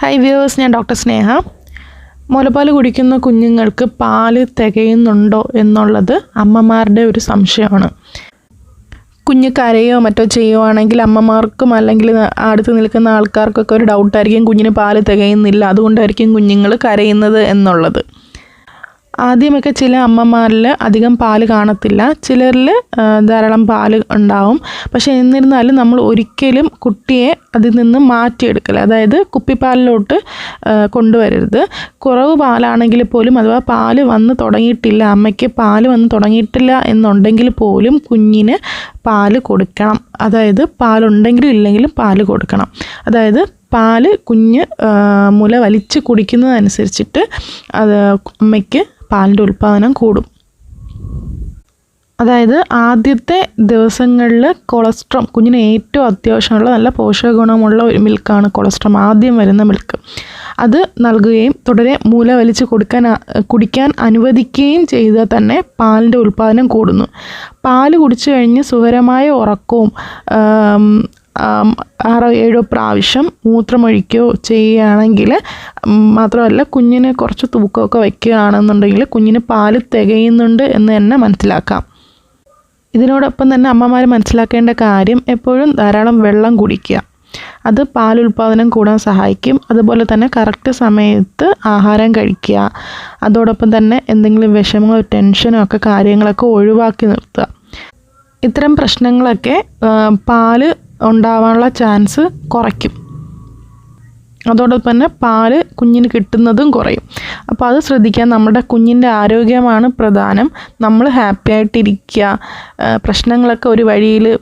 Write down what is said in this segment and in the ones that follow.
Hi viewers ഞാൻ doctor Sneha. മുലപ്പാൽ കുടിക്കുന്ന കുഞ്ഞുങ്ങൾക്ക് പാൽ തികയുന്നുണ്ടോ എന്നുള്ളത് അമ്മമാരുടെ ഒരു സംശയമാണ്. കുഞ്ഞ് കരയോ മറ്റോ ചെയ്യുവാണെങ്കിൽ അമ്മമാർക്കും അല്ലെങ്കിൽ അടുത്ത് നിൽക്കുന്ന ആൾക്കാർക്കൊക്കെ ഒരു ഡൗട്ടായിരിക്കും കുഞ്ഞിന് പാൽ തികയുന്നില്ല. അതുകൊണ്ടായിരിക്കും കുഞ്ഞുങ്ങൾ കരയുന്നത് എന്നുള്ളത്. ആദ്യമൊക്കെ ചില അമ്മമാരിൽ അധികം പാൽ കാണത്തില്ല. ചിലരിൽ ധാരാളം പാൽ ഉണ്ടാവും. പക്ഷേ എന്നിരുന്നാലും നമ്മൾ ഒരിക്കലും കുട്ടിയെ അതിൽ നിന്ന് മാറ്റിയെടുക്കൽ അതായത് കുപ്പിപ്പാലിലോട്ട് കൊണ്ടുവരരുത്. കുറവ് പാലാണെങ്കിൽ പോലും അഥവാ പാൽ വന്ന് തുടങ്ങിയിട്ടില്ല അമ്മയ്ക്ക് പാൽ വന്ന് തുടങ്ങിയിട്ടില്ല എന്നുണ്ടെങ്കിൽ പോലും കുഞ്ഞിന് പാൽ കൊടുക്കണം. അതായത് പാലുണ്ടെങ്കിലും ഇല്ലെങ്കിലും പാൽ കൊടുക്കണം. അതായത് പാൽ കുഞ്ഞ് മുല വലിച്ച് കുടിക്കുന്നതനുസരിച്ചിട്ട് അത് അമ്മയ്ക്ക് പാലിന്റെ ഉൽപ്പാദനം കൂടും. അതായത് ആദ്യത്തെ ദിവസങ്ങളിൽ കൊളസ്ട്രോം കുഞ്ഞിന് ഏറ്റവും അത്യാവശ്യമുള്ള നല്ല പോഷകഗുണമുള്ള ഒരു മിൽക്കാണ് കൊളസ്ട്രോം ആദ്യം വരുന്ന മിൽക്ക്. അത് നൽകുകയും തുടരെ മൂല വലിച്ച് കൊടുക്കാൻ കുടിക്കാൻ അനുവദിക്കുകയും ചെയ്താൽ തന്നെ പാലിന്റെ ഉൽപ്പാദനം കൂടുന്നു. പാൽ കുടിച്ചു കഴിഞ്ഞ് സുഖരമായ ഉറക്കവും ആറോ ഏഴോ പ്രാവശ്യം മൂത്രമൊഴിക്കുകയോ ചെയ്യുകയാണെങ്കിൽ മാത്രമല്ല കുഞ്ഞിന് കുറച്ച് തൂക്കമൊക്കെ വയ്ക്കുകയാണെന്നുണ്ടെങ്കിൽ കുഞ്ഞിന് പാൽ തികയുന്നുണ്ട് എന്ന് തന്നെ മനസ്സിലാക്കാം. ഇതിനോടൊപ്പം തന്നെ അമ്മമാർ മനസ്സിലാക്കേണ്ട കാര്യം എപ്പോഴും ധാരാളം വെള്ളം കുടിക്കുക. അത് പാൽ പാലുൽപാദനം കൂടാൻ സഹായിക്കും. അതുപോലെ തന്നെ കറക്റ്റ് സമയത്ത് ആഹാരം കഴിക്കുക. അതോടൊപ്പം തന്നെ എന്തെങ്കിലും വിഷമങ്ങളോ ടെൻഷനോ ഒക്കെ കാര്യങ്ങളൊക്കെ ഒഴിവാക്കി നിർത്തുക. ഇത്തരം പ്രശ്നങ്ങളൊക്കെ പാൽ ഉണ്ടാവാനുള്ള ചാൻസ് കുറയ്ക്കും. അതോടൊപ്പം തന്നെ പാൽ കുഞ്ഞിന് കിട്ടുന്നതും കുറയും. അപ്പോൾ അത് ശ്രദ്ധിക്കാൻ നമ്മുടെ കുഞ്ഞിന്റെ ആരോഗ്യമാണ് പ്രധാനം. നമ്മൾ ഹാപ്പി ആയിട്ടിരിക്കുക പ്രശ്നങ്ങളൊക്കെ ഒരു വഴിയിൽ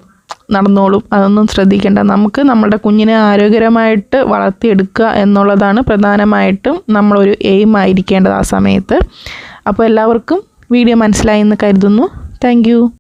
നടന്നോളും. അതൊന്നും ശ്രദ്ധിക്കേണ്ട. നമുക്ക് നമ്മുടെ കുഞ്ഞിനെ ആരോഗ്യകരമായിട്ട് വളർത്തിയെടുക്കുക എന്നുള്ളതാണ് പ്രധാനമായിട്ടും നമ്മളൊരു എയിം ആയിരിക്കേണ്ടത് ആ സമയത്ത്. അപ്പോൾ എല്ലാവർക്കും വീഡിയോ മനസ്സിലായി എന്ന് കരുതുന്നു. താങ്ക്